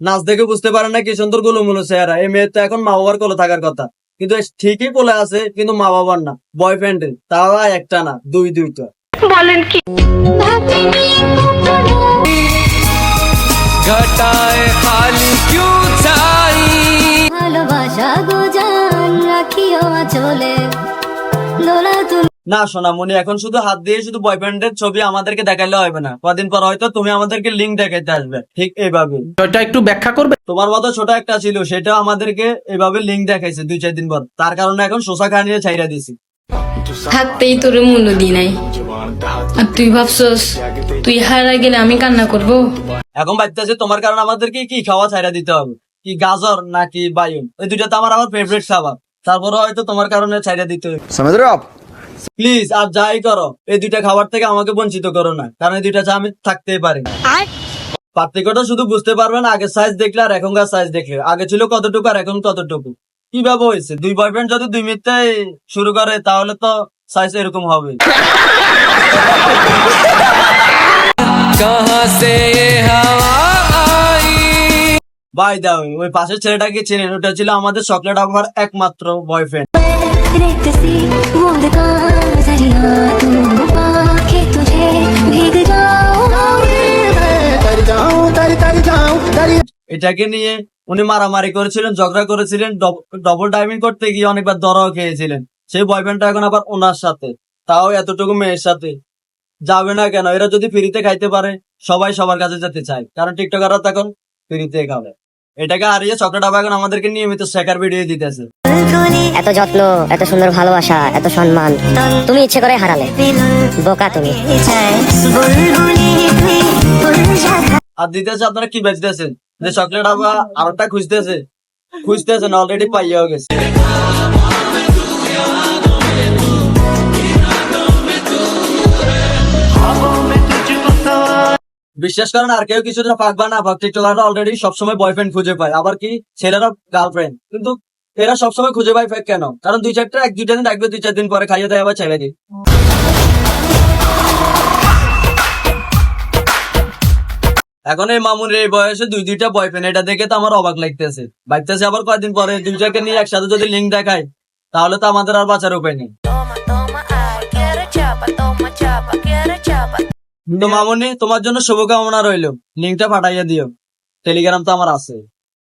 নাচ দেখে বুঝতে পারে না কি সুন্দর গোলমুলো চেহারা। এই মেয়ে তো এখন মা বাবার কোলে থাকার কথা। কিন্তু ঠিকই বলে আছে কিন্তু মা বাবার না বয়ফ্রেন্ডের তারা একটা না দুই দুইটা। বলেন কি? চলে না সোনামণি এখন শুধু হাত দিয়ে শুধু বয়ফ্রেন্ডের ছবি আমাদেরকে দেখাইলে হবে না। কদিন পর হয়তো তুমি আমাদেরকে লিঙ্ক দেখাইতে আসবে। ঠিক এইভাবে। ওইটা একটু ব্যাখ্যা করবে? তোমার মতো ছোট একটা ছিল সেটা আমাদেরকে এভাবে লিঙ্ক দেখাইছে দুই চার দিন পর। তার কারণে এখন শোষা খানিয়ে ছাইরা দিছি থাকতেই তোর মূল্য দি নাই। আর তুই ভাবছস তুই হারা গেলে আমি কান্না করব? এখন ভাবতেছে তোমার কারণে আমাদেরকে কি খাওয়া ছাইরা দিতে হবে? কি গাজর নাকি বায়ুন? ওই দুইটা তো আমার আমার ফেভারিট খাবার। তারপরে হয়তো তোমার কারণে ছাইরা দিতে হবে। প্লিজ আর যাই করো এই দুইটা খাবার থেকে আমাকে বঞ্চিত করো না কারণ এই দুইটা আমি থাকতেই পারি পার্থক্যটা শুধু বুঝতে পারবেন আগে সাইজ দেখলে আর এখনকার সাইজ দেখলে। আগে ছিল কতটুকু আর এখন কতটুকু? কীভাবে হয়েছে? দুই বয়ফ্রেন্ড যদি দুই মিথ্যে শুরু করে তাহলে তো সাইজ এরকম হবে। বাই দাও ওই পাশের ছেলেটাকে চেনেন ওটা ছিল আমাদের চকলেট আবার একমাত্র বয়ফ্রেন্ড এটাকে নিয়ে উনি মারামারি করেছিলেন ঝগড়া করেছিলেন ডবল টাইমিং করতে গিয়ে অনেকবার দরাও খেয়েছিলেন। সেই বয়ফ্রেন্ডটা এখন আবার ওনার সাথে তাও এতটুকু মেয়ের সাথে। যাবে না কেন? এরা যদি ফ্রিতে খাইতে পারে সবাই সবার কাছে যেতে চায়। কারণ টিকটকাররা তখন ফ্রিতে খাবে। এটাকে হারিয়ে চকলেট আবার এখন আমাদেরকে নিয়মিত শেখার ভিডিও দিতেছে। এত যত্ন এত সুন্দর ভালোবাসা এত সম্মান। তুমি ইচ্ছে করে হারালে। বোকা তুমি। আর দিতেছে আপনারা কি বেচতেছেন? যে চকলেট আবার আরেকটা খুঁজতেছে। খুঁজতেছেন অলরেডি পাইয়াও গেছে। বিশ্বাস করেন, আর কেউ কিছুটা পাক বা না পাক টিকটকাররা অলরেডি সবসময় বয়ফ্রেন্ড খুঁজে পায়। আবার কি? ছেলেরা গার্লফ্রেন্ড কিন্তু এরা সবসময় খুঁজে পায় কেন? কারণ দুই চারটা এক দুইটা দিন রাখবে দুই চার দিন পরে খাইয়ে দেয়, আবার ছেড়ে দিই এখন এই মামুনের এই বয়সে দুই দুইটা বয়ফ্রেন্ড এটা দেখে তো আমার অবাক লাগতেছে। ভাবতেছে আবার কয়েকদিন পরে দুইটাকে নিয়ে একসাথে যদি লিঙ্ক দেখায় তাহলে তো আমাদের আর বাঁচার উপায় নেই। তো মামুনি, তোমার জন্য শুভকামনা রইল। লিঙ্কটা পাঠাইয়া দিও। টেলিগ্রাম তো আমার আছে।